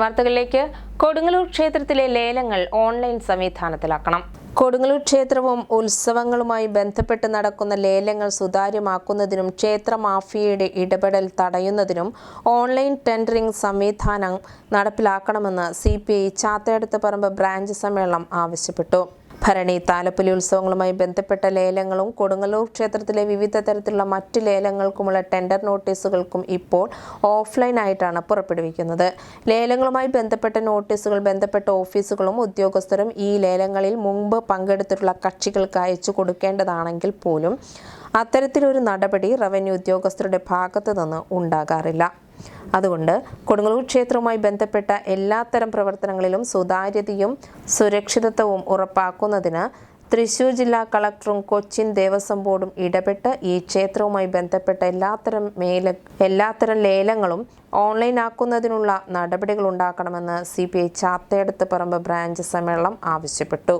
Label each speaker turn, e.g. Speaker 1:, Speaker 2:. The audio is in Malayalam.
Speaker 1: വാർത്തകളിലേക്ക്. കൊടുങ്ങല്ലൂർ ക്ഷേത്രത്തിലെ ലേലങ്ങൾ ഓൺലൈൻ സംവിധാനത്തിലാക്കണം. കൊടുങ്ങല്ലൂർ ക്ഷേത്രവും ഉത്സവങ്ങളുമായി ബന്ധപ്പെട്ട് നടക്കുന്ന ലേലങ്ങൾ സുതാര്യമാക്കുന്നതിനും ക്ഷേത്ര മാഫിയയുടെ ഇടപെടൽ തടയുന്നതിനും ഓൺലൈൻ ടെൻഡറിംഗ് സംവിധാനം നടപ്പിലാക്കണമെന്ന് C P I Chathayadath branch സമ്മേളനം ആവശ്യപ്പെട്ടു. ഭരണി താലപ്പൊലി ഉത്സവങ്ങളുമായി ബന്ധപ്പെട്ട ലേലങ്ങളും കൊടുങ്ങല്ലൂർ ക്ഷേത്രത്തിലെ വിവിധ തരത്തിലുള്ള മറ്റ് ലേലങ്ങൾക്കുമുള്ള ടെൻഡർ നോട്ടീസുകൾക്കും ഇപ്പോൾ ഓഫ്ലൈനായിട്ടാണ് പുറപ്പെടുവിക്കുന്നത്. ലേലങ്ങളുമായി ബന്ധപ്പെട്ട നോട്ടീസുകൾ ബന്ധപ്പെട്ട ഓഫീസുകളും ഉദ്യോഗസ്ഥരും ഈ ലേലങ്ങളിൽ മുമ്പ് പങ്കെടുത്തിട്ടുള്ള കക്ഷികൾക്ക് അയച്ചു കൊടുക്കേണ്ടതാണെങ്കിൽ പോലും അത്തരത്തിലൊരു നടപടി റവന്യൂ ഉദ്യോഗസ്ഥരുടെ ഭാഗത്തു നിന്ന് ഉണ്ടാകാറില്ല. അതുകൊണ്ട് കൊടുങ്ങല്ലൂർ ക്ഷേത്രവുമായി ബന്ധപ്പെട്ട എല്ലാത്തരം പ്രവർത്തനങ്ങളിലും സുതാര്യതയും സുരക്ഷിതത്വവും ഉറപ്പാക്കുന്നതിന് തൃശൂർ ജില്ലാ കളക്ടറും കൊച്ചിൻ ദേവസ്വം ബോർഡും ഇടപെട്ട് ഈ ക്ഷേത്രവുമായി ബന്ധപ്പെട്ട എല്ലാത്തരം മേല എല്ലാത്തരം ലേലങ്ങളും ഓൺലൈൻ ആക്കുന്നതിനുള്ള നടപടികൾ ഉണ്ടാക്കണമെന്ന് സി പി ഐ ചാത്തയടത്ത് പറമ്പ് ബ്രാഞ്ച് സമ്മേളനം ആവശ്യപ്പെട്ടു.